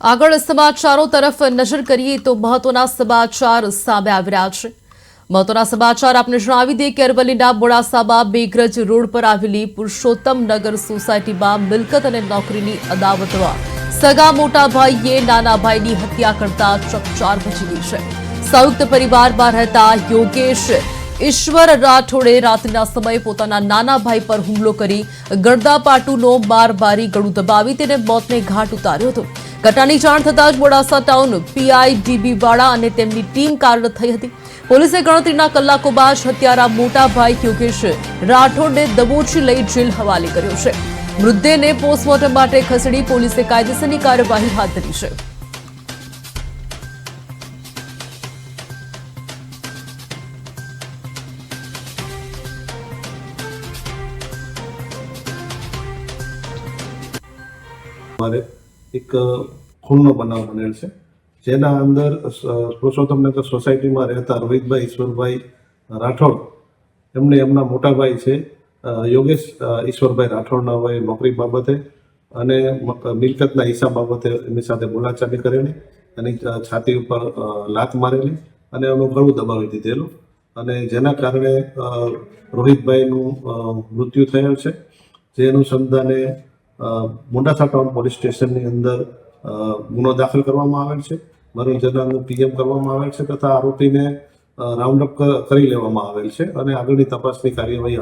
આગળ સમાચારો તરફ નજર કરીએ તો મહત્વના સમાચાર સામે આવી રહ્યા છે. મહત્વના સમાચાર આપને જણાવી દઈએ કે અરવલ્લીના મોડાસામાં બેગરજ રોડ પર આવેલી પુરુષોત્તમ નગર સોસાયટીમાં મિલકત અને નોકરીની અદાવતમાં સગા મોટા ભાઈએ નાના ભાઈની હત્યા કરતા ચકચાર મચી ગઈ છે. સંયુક્ત પરિવારમાં રહેતા યોગેશ ઈશ્વર રાઠોડે રાત્રિના સમયે પોતાના નાના ભાઈ પર હુમલો કરી ગળદાપાટુનો બાર બારી ગળું દબાવી તેને મોતને ઘાટ ઉતાર્યો હતો. ઘટનાની જાણ થતાં જ મોડાસા ટાઉન પીઆઈડીબી વાળા અને તેમની ટીમ કાર્યરત થઈ હતી. પોલીસે ગણતરીના કલાકો બાદ હત્યારા મોટા ભાઈ યોગેશ રાઠોડને દબોચી લઈ જેલ હવાલે કર્યો છે. મૃતદેહને પોસ્ટમોર્ટમ માટે ખસેડી પોલીસે કાયદેસરની કાર્યવાહી હાથ ધરી છે. મારે એક ખૂનનો બનાવ બનેલ છે. જેના અંદર સ- પુરુષોત્તમનગર સોસાયટીમાં રહેતા રોહિતભાઈ, ઈશ્વરભાઈ, રાઠોડ, એમને એમના મોટા ભાઈ છે યોગેશ ઈશ્વરભાઈ રાઠોડના હોય નોકરી બાબતે અને મિલકતના હિસાબ બાબતે એમની સાથે બોલાચાલી કરેલી અને છાતી ઉપર લાત મારેલી અને એનું ગળું દબાવી દીધેલું અને જેના કારણે રોહિતભાઈનું મૃત્યુ થયેલ છે. જે અનુસંધાને મોડાસા ટાઉન પોલીસ સ્ટેશનની અંદર ગુનો દાખલ કરવામાં આવેલ છે. મરણ જનારનું પીએમ કરવામાં આવેલ છે તથા આરોપીને રાઉન્ડ અપ કરી લેવામાં આવેલ છે અને આગળની તપાસની કાર્યવાહી